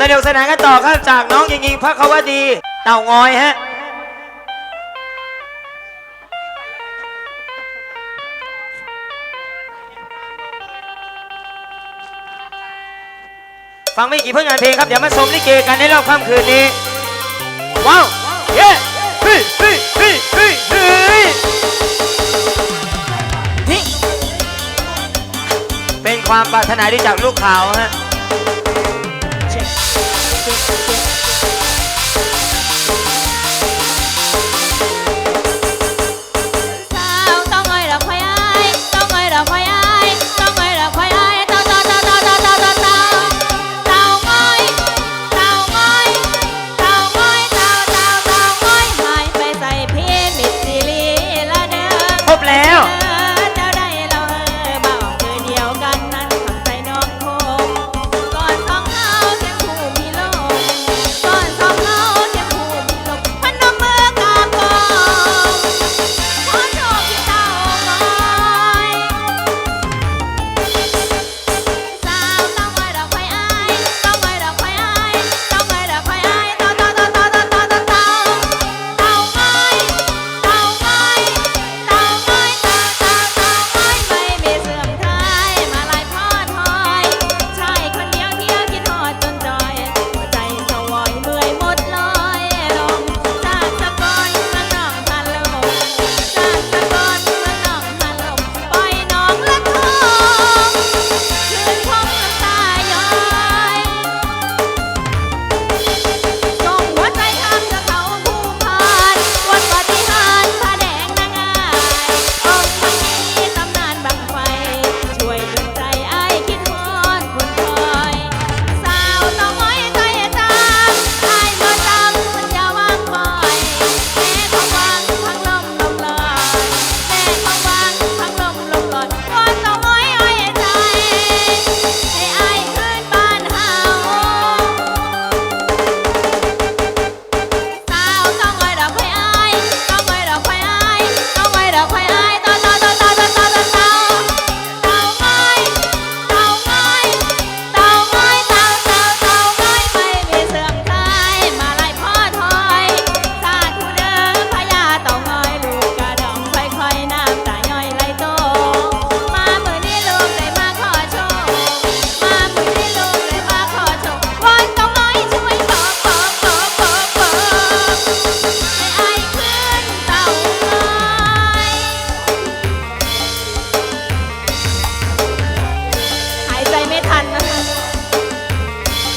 สนุกสนานกันต่อครับจากน้องยิงยิงพระเขาว่าดี เต่างอยฮะฟังไม่กี่เพื่อนงานเพลงครับเดี๋ยวมาชมลิเกกันในรอบค่ำคืนนี้ ว้าว เย้ฮึฮึฮึฮึฮึเป็นความปรารถนาดีจากลูกขาวฮะ Thank you.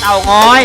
เต่างอย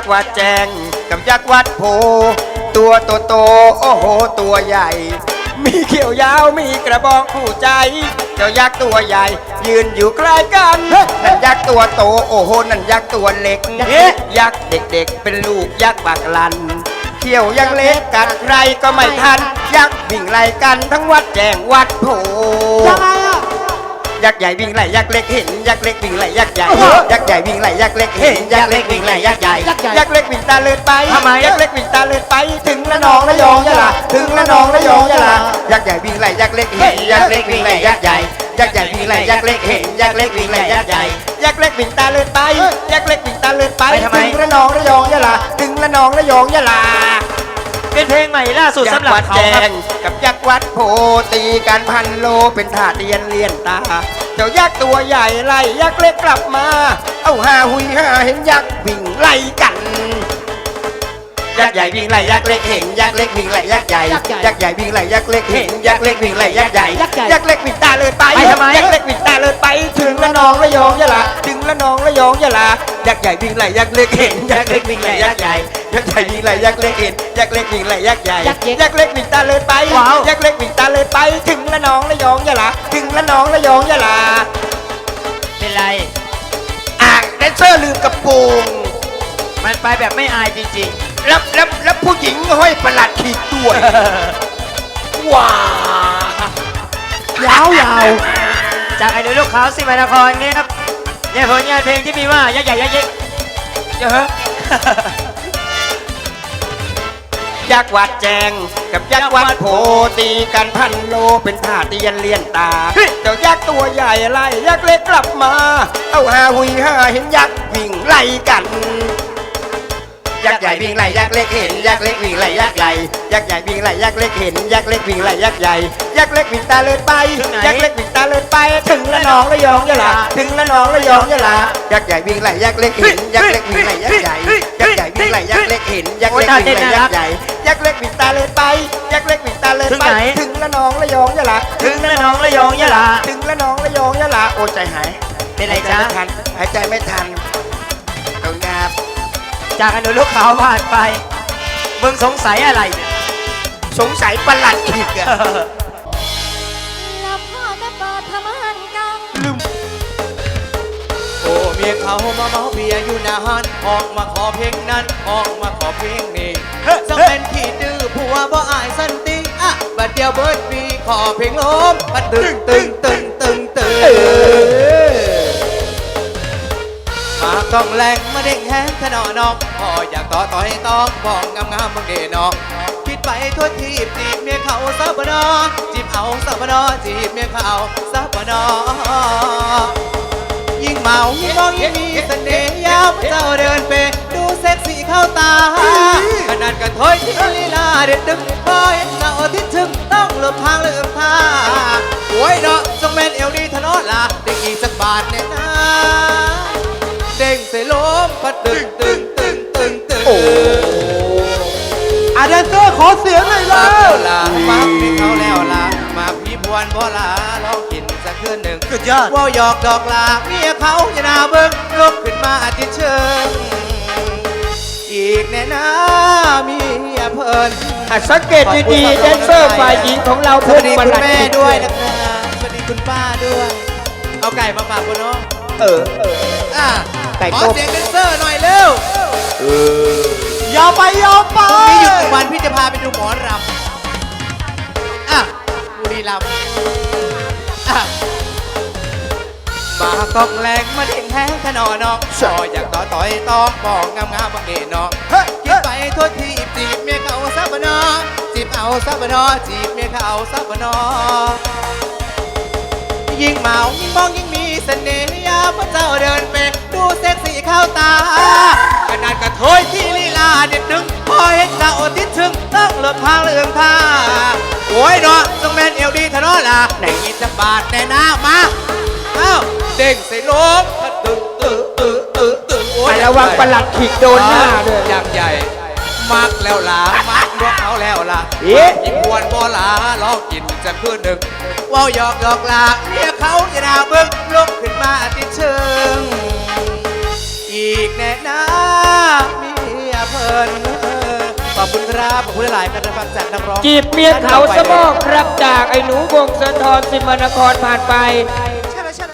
ยักษ์วัดแจงกับยักษ์วัดโพ ตัวโตโตๆโอ้โหตัวใหญ่ มีเขียวยาวมีกระบองคู่ใจ เจ้ายักษ์ตัวใหญ่ ยืนอยู่ใกล้กันนั่นยักษ์ตัวโตโอ้โหนั่นยักษ์ตัวเล็กยักษ์เด็กๆ เป็นลูกยักษ์บักลันเขี้ยวยังเล็กกัดใครก็ไม่ทัน ยักษ์วิ่งไล่กันทั้งวัดแจงวัดโพ ยังไงอะยักษ์ใหญ่วิ่งไล่ยักษ์เล็กเห็นยักษ์เล็กวิ่งไล่ยักษ์ใหญ่ยักษ์ใหญ่วิ่งไล่ยักษ์เล็กเห็นยักษ์เล็กวิ่งไล่ยักษ์ใหญ่ยักษ์เล็กวิ่งตาเลือดไปทำไมยักษ์เล็กวิ่งตาเลือดไป ถึงละนองละยองยะลาถึงละนองละยองยะลายักษ์ใหญ่วิ่งไล่ยักษ์เล็กเห็นยักษ์เล็กวิ่งไล่ยักษ์ใหญ่ยักษ์ใหญ่วิ่งไล่ยักษ์เล็กเห็นยักษ์เล็กวิ่งไล่ยักษ์ใหญ่ยักษ์เล็กวิ่งตาเลือดไปยักษ์เล็กวิ่งตาเลือดไปไปทำไมถึงละนองละยองยะลาถึงละนองละยองยะลา เป็นเพลงใหม่ล่าสุดยักสำษ์หรับวัดเขาแจครับ งกับยักษ์วัดโพตีกันพันโลเป็นท่าเตียนเลียนตา เจ้ายักษ์ตัวใหญ่ไล่ยักษ์เล็กกลับมา เอาหาหุยหาเห็นยักษ์วิ่งไล่กัน ยักษ์ใหญ่วิ่งไล่ยักษ์เล็กเห็นยักษ์เล็กวิ่งไล่ยักษ์ใหญ่ยักษ์ใหญ่ยักษ์ใหญ่วิ่งไล่ยักษ์เล็กเห็นยักษ์เล็กวิ่งไล่ยักษ์ใหญ่ยักษ์ใหญ่ยักษ์เล็กวิ่งตาเลยไปไปทำไมยักษ์เล็กวิ่งตาเลยไป ถึงละนองละยองยะลาถึงละนองละยองยะลายักษ์ใหญ่วิ่งไล่ยักษ์เล็กเห็นยักษ์เล็กวิ่งไล่ยักษ์ใหญ่ยักษ์ใหญ่วิ่งไล่ยักษ์เล็กเห็นยักษ์เล็กวิ่งไล่ยักษ์ใหญ่ยักษ์เล็กยักษ์เล็กวิ่งตาเลยไปว้าวยักษ์เล็กวิ่งตาเลยไป ถึงละนองละยองยะลาถึงละนองละยองยะลาเป็นไรอ่างแดนเซอร์ลืมกระโปรงมันไปแบบไม่อายจริง แล้วแล้วแล้วผู้หญิงห้อยประหลัดขีดด้วยๆว้ายาวยาวจากไอ้ดูลูกขาวสิมานครนี่ครับเนี่ยผลงานเพลงที่มีว่ายักษ์ใหญ่ยักษ์เย็กเยอะยักษ์วัดแจง กับยักษ์วัดโพตีกันพันโลเป็นท่าเตียนเลียนตาเจ้ายักษ์ตัวใหญ่ไล่ยักษ์เล็กกลับมา เอาหาหุยหาเห็นยักษ์วิ่งไล่กัน ยักษ์ใหญ่วิ่งไล่ยักษ์เล็กเห็นยักษ์เล็กวิ่งไล่ยักษ์ใหญ่ยักษ์ใหญ่วิ่งไล่ยักษ์เล็กเห็นยักษ์เล็กวิ่งไล่ยักษ์ใหญ่ยักษ์เล็กวิ่งตาเลือดไปถึงไหนยักษ์เล็กวิ่งตาเลือดไป ถึงละนองละยองยะลาถึงละนองละยองยะลายักษ์ใหญ่วิ่งไล่ยักษ์เล็กเห็นยักษ์เล็กวิ่งไล่ยักษ์ใหญ่ยักษ์ใหญ่วิ่งไล่ยักษ์เล็กเห็นยักษ์เล็กวิ่งไล่ยักษ์ใหญ่ยักษ์เล็กวิ่งตาเลือดไปยักษ์เล็กวิ่งตาเลือดไปถึงละนองละยองยะลาถึงละนองละยองยะลาถึงละนองละยองยะลาโอ้ใจหายเป็นไรจ๊ะหายใจไม่ทันตรงครับ จากไอ้ดูลูกขาวผ่านไป มึงสงสัยอะไรเนี่ย สงสัยประหลัดขีดอะแล้วพ่อแม่เปิดทำอาหารกังโอ้เมียเขามาเมาเบียร์อยู่นานออกมาขอเพลงนั้นออกมาขอเพลงนี้จังเป็นขี้ดื้อผัวบ่อายสันติอะบัดเดียวเบิดปีขอเพลงลมบัดตึงตึงตึงตึงตึง มาต้องแรงมาเด้งแห้งขนอน้องพออยากต่อต่อยต้องบอกงามงามๆบังเดน้องคิดไปทั่วทีบจีบเมียเขาซับะนอจีบเอาซับะนอจีบเมียเขาซับะนอยิ่งเมายิ่งมองยิ่งมีเสน่ห์ยามเจ้าเดินไปดูเซ็กซี่เข้าตาขนาดกระเทยที่ลีลาเด็ดดึงพอเห็นเสาที่ถึงต้องหลบทางลืมท่าโอ้ยเนาะจงแม่นเอวดีทะนอลาเด้งอีกสักบาทเนี่ยนะ เด้งใส่ลมพัดตึงตึงตึงตึงตึงอาแดนเซอร์ขอเสียงหน่อยลาแล้แล้ววลามาพี่เขาแล้วลามาพี่พวนบ่ลาลองกินสักคืนหนึ่งสุดยอด ว่าวหยอกดอกลาเมียเขาจะนาเบิ้งลุกขึ้นมาติดเชิงอีกแน่นะเมียเพิ่น อะสังเกตดีๆแดนเซอร์ฝ่ายหญิงของเราสพุวัสดีคุณแม่ด้วยนะครับสวัสดีคุณป้าด้วย เอาไก่มาฝากคุณน้องเออเออ อะ ไก่ขอต้มเสียงแดนเซอร์หน่อยเร็วยาวไปยาวไปพรุ่งนี้หยุดหนึ่งวันพี่จะพาไปดูหมอรำอะบุรีรัมย์อะมากองแรงมาเด้งแห้งขนอน้องชออยากต่อต่อยต้องบอกงามงามๆบางเดน้องคิดไปทั่วทีบจีบเมียเขาซับปะนอจีบเอาซับปะนอจีบเมียเขาซับปะนอยิ่งเมายิ่งมองยิ่งมีเสน่ห์ยามพระเจ้าเดินไป ดูเซ็กซี่เข้าตาขนาดกระเทยที่ลีลาเด็ดดึงพอเห็นสาวทิศถึงต้องหลบทางเลื่อมท่าโอ้ยเนาะต้องแมนเอวดีทะเนาะล่ะในกิจบาทแน่นามาเอ้าเด้งใส่ลมตึงตึงตึงตึงตึงโอ้ยไประวังประหลัดขีดโดนหน้าด้วยอย่างใหญ่มักแล้วล่ะมักลวกเขาแล้วล่ะเอ๊ะยิ่งควรบ่ลาลองกินจะคืนหนึ่งเว่าวหยอกหยอกลาเมียเขาจะด่าเบิ้งลุกขึ้นมาติดเชิงีกแน่นะมีเพลินขอบคุณครับขอบคุณหลายๆการฟังแากนักร้องจีบเมียเขาสมองครับจากไอ้หนูวงสะทอนสิมานครผ่านไป